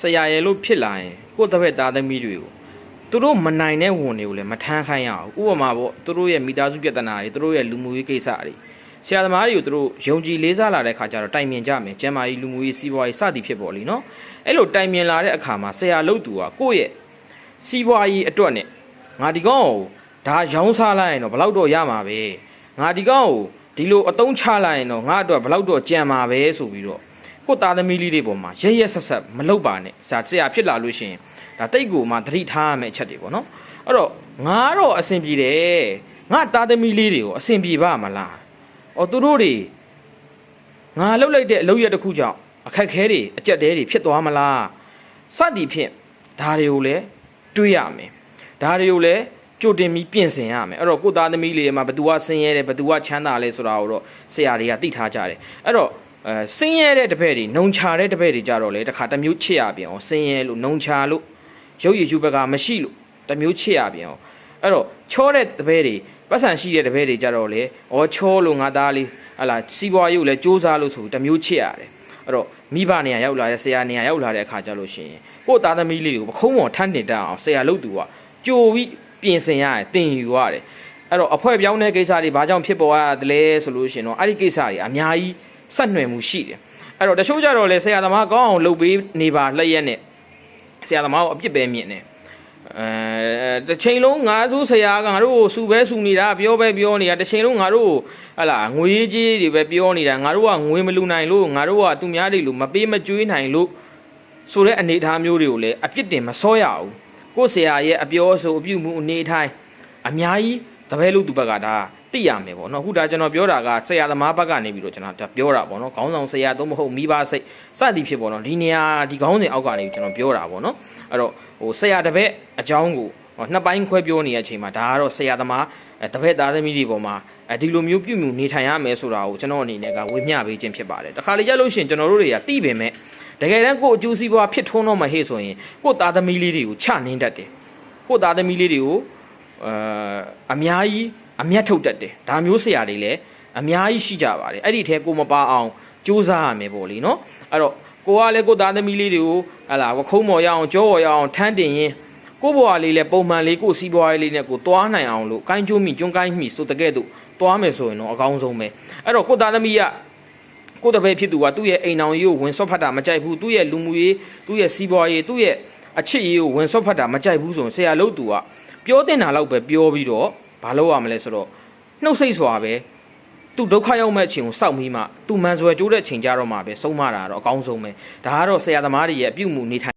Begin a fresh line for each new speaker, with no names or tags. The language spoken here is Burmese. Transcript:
ဆရာရဲ့လို့ဖြစ်လာရင်ကိုယ့်တစ်ဖက်သားသမီးတွေကိုသူတို့မနိုင်တဲ့ဝန်တွေကိုလည်းမထမ်းခိုင်းရအောင်ဥပမာပေါ့သူတို့ရဲ့မိသားစုပြဿနာတွေသူတို့ရဲ့လူမှုရေးကိစ္စတွေဆရာသမားတွေကိုသူတို့ယုံကြည်လေးစားလာတဲ့ခါကျတော့တိုင်ပင်ကြမယ်ကျမ်းမာရေးလူမှုရေးစီးပွားရေးစသည်ဖြစ်ပေါ်လीနော်အဲ့လိုတိုင်ပင်လာတဲ့အခါမှာဆရာလို့သူကကိုယ့်ရဲ့စီးပွားရေးအတွက်နဲ့ငါဒီကောင်ကိုဒါရောင်းစားလိုက်ရင်တော့ဘယ်လောက်တော့ရမှာပဲငါဒီကောင်ကိုဒီလိုအတုံးချလိုက်ရင်တော့ငါအတွက်ဘယ်လောက်တော့ကြံမှာပဲဆိုပြီးတော့ ကိုသားသမီးလေးတွေပေါ်မှာရဲရဲဆက်ဆက်မလုပ်ပါနဲ့ဇာဆရာဖြစ်လာလို့ရှိရင်ဒါတိတ်ကိုမှသတိထားရမယ့်အချက်တွေပေါ့နော်အဲ့တော့ငါတော့အဆင်ပြေတယ်ငါသားသမီးလေးတွေကိုအဆင်ပြေပါမလားအော်သူတို့တွေငါလှုပ်လိုက်တဲ့အလုပ်ရတစ်ခုကြောင့်အခက်ခဲတွေအကြက်တဲတွေဖြစ်သွားမလားစသည်ဖြင့်ဒါတွေကိုလည်းတွေးရမယ်ဒါတွေကိုလည်းကြိုတင်ပြီးပြင်ဆင်ရမယ်အဲ့တော့ကိုသားသမီးလေးတွေမှာဘသူကဆင်းရဲတယ်ဘသူကချမ်းသာလဲဆိုတာကိုတော့ဆရာတွေကသိထားကြတယ်အဲ့တော့ အဲဆင်းရဲတဲ့တပည့်တွေနှုံချတဲ့တပည့်တွေကြတော့လေတခါတစ်မျိုးချစ်ရပြန်အောင်ဆင်းရဲလို့နှုံချလို့ရုပ်ရည်ယူဘက်ကမရှိလို့တစ်မျိုးချစ်ရပြန်အောင်အဲ့တော့ချောတဲ့တပည့်တွေပတ်စံရှိတဲ့တပည့်တွေကြတော့လေဩချောလို့ငါသားလေးဟလာစီးပွားရေးကိုလည်းစူးစမ်းလို့ဆိုတစ်မျိုးချစ်ရတယ်အဲ့တော့မိဘနေရာရောက်လာတဲ့ဆရာနေရာရောက်လာတဲ့အခါကျလို့ရှိရင်ကို့သားသမီးလေးတွေကိုပခုံးပေါ်ထမ်းတင်တတ်အောင်ဆရာလုပ်သူကကြိုပြီးပြင်ဆင်ရတယ်တင်ယူရတယ်အဲ့တော့အဖွဲပြောင်းတဲ့ကိစ္စတွေဘာကြောင့်ဖြစ်ပေါ်ရတယ်လဲဆိုလို့ရှိရင်တော့အဲ့ဒီကိစ္စတွေအများကြီး ဆက်နွယ်မှုရှိတယ်အဲ့တော့တချို့ကြတော့လေဆရာသမားကောင်းအောင်လုပ်ပေးနေပါလျက်နဲ့ဆရာသမားကိုအပြစ်ပဲမြင်တယ်အဲတစ်ချိန်လုံးငါသူဆရာကငါတို့ကိုစူပဲစူနေတာပြောပဲပြောနေတာတစ်ချိန်လုံးငါတို့ဟလာငွေကြီးတွေပဲပြောနေတာငါတို့ကငွေမလူနိုင်လို့ငါတို့ကသူများတွေလို့မပေးမကျွေးနိုင်လို့ဆိုတဲ့အနေအထားမျိုးတွေကိုလည်းအပြစ်တင်မစောရဘူးကိုယ့်ဆရာရဲ့အပြောဆိုအပြုမှုအနေအထိုင်အများကြီးတပည့်လို့သူဘက်ကဒါ သိရမယ်ပေါ့နော်အခုဒါကျွန်တော်ပြောတာကဆရာသမားဘက်ကနေပြီးတော့ကျွန်တော်ဒါပြောတာပေါ့နော်ခေါင်းဆောင်ဆရာတော့မဟုတ်မိဘစိတ်စသည်ဖြစ်ပေါ့နော်ဒီနေရာဒီခေါင်းစဉ်အောက်ကနေကျွန်တော်ပြောတာပေါ့နော်အဲ့တော့ဟိုဆရာတပည့်အကြောင်းကိုနှစ်ပိုင်းခွဲပြောနေတဲ့အချိန်မှာဒါကတော့ဆရာသမားအဲတပည့်သားသမီးတွေပေါ်မှာအဲဒီလိုမျိုးပြုမှုနေထိုင်ရမယ်ဆိုတာကိုကျွန်တော်အနေနဲ့ကဝေမျှပေးခြင်းဖြစ်ပါတယ်တခါလေရလို့ရှိရင်ကျွန်တော်တို့တွေကတိပင်မဲ့တကယ်တမ်းကိုယ်အကျိုးစီးပွားဖြစ်ထွန်းတော့မဟေ့ဆိုရင်ကိုယ်သားသမီးလေးတွေကိုချနှင်းတတ်တယ်ကိုယ်သားသမီးလေးတွေကိုအဲအများကြီး အမျက်ထုတ်တတ်တယ်ဒါမျိုးဆရာတွေလည်းအများကြီးရှိကြပါတယ်အဲ့ဒီထဲကိုမပါအောင်စူးစမ်းရမယ်ပေါ့လीနော်အဲ့တော့ကိုကလည်းကိုသားသမီးလေးတွေကိုဟလာခုံးမော်ရအောင်ကြောပေါ်ရအောင်ထမ်းတင်ရင်ကိုဘွားလေးလည်းပုံမှန်လေးကိုစီးပွားရေးလေးနဲ့ကိုသွားနိုင်အောင်လို့ကိုင်းကျိုးမိကျွန်းကိုင်းမိဆိုတကဲ့သို့သွားမယ်ဆိုရင်တော့အကောင်းဆုံးပဲအဲ့တော့ကိုသားသမီးကကိုတပည့်ဖြစ်သူကသူ့ရဲ့အိမ်အောင်ရေးကိုဝင်ဆော့ဖတ်တာမကြိုက်ဘူးသူ့ရဲ့လူမှုရေးသူ့ရဲ့စီးပွားရေးသူ့ရဲ့အချစ်ရေးကိုဝင်ဆော့ဖတ်တာမကြိုက်ဘူးဆိုရင်ဆရာလို့သူကပြောတင်တာလောက်ပဲပြောပြီးတော့ ဘာလုပ်ရမလဲဆိုတော့နှုတ်ဆိတ်စွာပဲသူဒုက္ခရောက်မဲ့အချိန်ကိုစောက်ပြီးမှသူမန်ဆွဲကြိုးတဲ့အချိန်ကြတော့မှပဲဆုံးမတာတော့အကောင်းဆုံးပဲဒါကတော့ဆရာသမားတွေရဲ့အပြုတ်မှုနေထိုင်